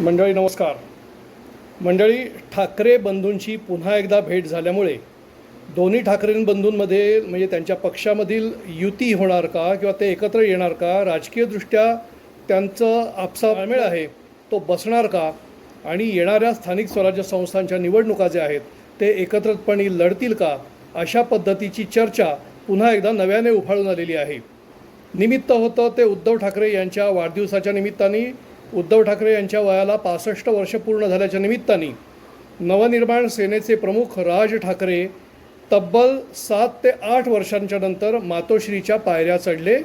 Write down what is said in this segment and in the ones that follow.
मंडळी नमस्कार. मंडळी ठाकरे बंधूंची पुन्हा एकदा भेट झाल्यामुळे दोन्ही ठाकरे बंधूंमध्ये म्हणजे त्यांच्या पक्षामधील युती होणार का किंवा ते एकत्र येणार का राजकीयदृष्ट्या त्यांचं आपसा मेळ आहे तो बसणार का आणि येणाऱ्या स्थानिक स्वराज्य संस्थांच्या निवडणुका ज्या आहेत ते एकत्रितपणे लढतील का अशा पद्धतीची चर्चा पुन्हा एकदा नव्याने उफाळून आलेली आहे. निमित्त होतं ते उद्धव ठाकरे यांच्या वाढदिवसाच्या निमित्ताने उद्धव ठाकरे यांच्या वयाला पासष्ट वर्ष पूर्ण झाल्याच्या निमित्ताने नवनिर्माण सेनेचे प्रमुख राज ठाकरे तब्बल सात ते आठ वर्षांच्या नंतर मातोश्रीच्या पायऱ्या चढले.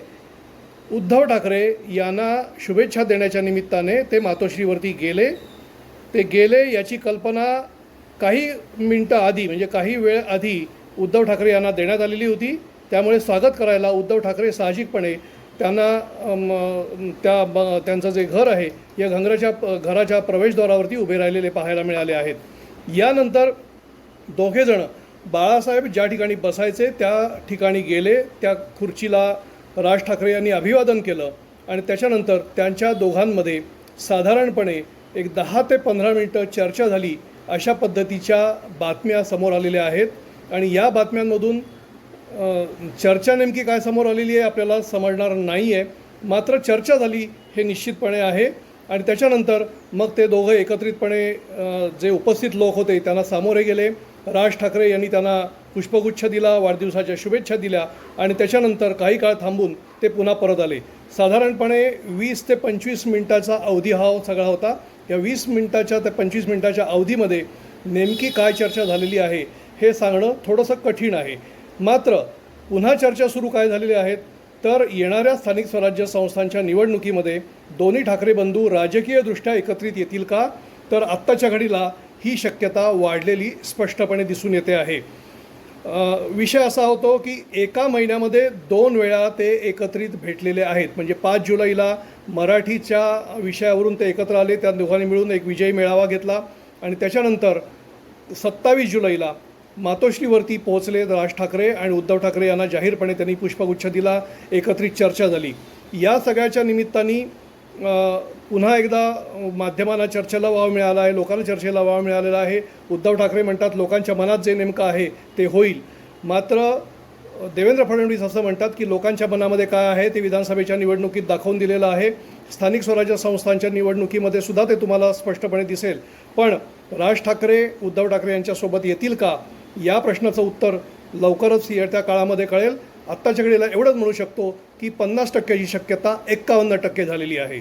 उद्धव ठाकरे यांना शुभेच्छा देण्याच्या निमित्ताने ते मातोश्रीवरती गेले. ते गेले याची कल्पना काही मिनटं आधी म्हणजे काही वेळ आधी उद्धव ठाकरे यांना देण्यात आलेली होती. त्यामुळे स्वागत करायला उद्धव ठाकरे साहजिकपणे त्यांना अम, त्या ब त्यांचं जे घर आहे या घंगराच्या घराच्या प्रवेशद्वारावरती उभे राहिलेले पाहायला मिळाले आहेत. यानंतर दोघेजण बाळासाहेब ज्या ठिकाणी बसायचे त्या ठिकाणी गेले त्या खुर्चीला राज ठाकरे यांनी अभिवादन केलं आणि त्याच्यानंतर त्यांच्या दोघांमध्ये साधारणपणे एक दहा ते पंधरा मिनटं चर्चा झाली अशा पद्धतीच्या बातम्या समोर आलेल्या आहेत. आणि या बातम्यांमधून चर्चा नेमकी काय समोर आलेली आहे आपल्याला समजणार नाही आहे मात्र चर्चा झाली हे निश्चितपणे आहे. आणि त्याच्यानंतर मग ते दोघं एकत्रितपणे जे उपस्थित लोक होते त्यांना सामोरे गेले. राज ठाकरे यांनी त्यांना पुष्पगुच्छ दिला वाढदिवसाच्या शुभेच्छा दिल्या आणि त्याच्यानंतर काही काळ थांबून ते पुन्हा परत आले. साधारणपणे वीस ते पंचवीस मिनिटाचा अवधी हा सगळा होता. या वीस मिनिटाच्या ते पंचवीस मिनिटाच्या अवधीमध्ये नेमकी काय चर्चा झालेली आहे हे सांगणं थोडंसं कठीण आहे. मात्र पुन्हा चर्चा सुरू काय झालेली आहेत तर येणाऱ्या स्थानिक स्वराज्य संस्थांच्या निवडणुकीमध्ये दोन्ही ठाकरे बंधू राजकीयदृष्ट्या एकत्रित येतील का? तर आत्ताच्या घडीला ही शक्यता वाढलेली स्पष्टपणे दिसून येते आहे. विषय असा होतो की एका महिन्यामध्ये दोन वेळा ते एकत्रित भेटलेले आहेत. म्हणजे पाच जुलैला मराठीच्या विषयावरून ते एकत्र आले त्या दोघांनी मिळून एक विजयी मेळावा घेतला आणि त्याच्यानंतर सत्तावीस जुलैला मातोश्रीवरती पोहोचले राज ठाकरे आणि उद्धव ठाकरे यांना जाहीरपणे त्यांनी पुष्पगुच्छ दिला एकत्रित चर्चा झाली. या सगळ्याच्या निमित्ताने पुन्हा एकदा माध्यमांना चर्चेला वाव मिळाला आहे लोकांना चर्चेला वाव मिळालेला आहे. उद्धव ठाकरे म्हणतात लोकांच्या मनात जे नेमकं आहे ते होईल. मात्र देवेंद्र फडणवीस असं म्हणतात की लोकांच्या मनामध्ये काय आहे ते विधानसभेच्या निवडणुकीत दाखवून दिलेलं आहे. स्थानिक स्वराज्य संस्थांच्या निवडणुकीमध्ये सुद्धा ते तुम्हाला स्पष्टपणे दिसेल. पण राज ठाकरे उद्धव ठाकरे यांच्यासोबत येतील का? या प्रश्नाचं उत्तर लवकरच येत्या काळामध्ये कळेल. आत्ताच्या घडीला एवढंच म्हणू शकतो की पन्नास टक्क्याची शक्यता एक्कावन्न टक्के झालेली आहे.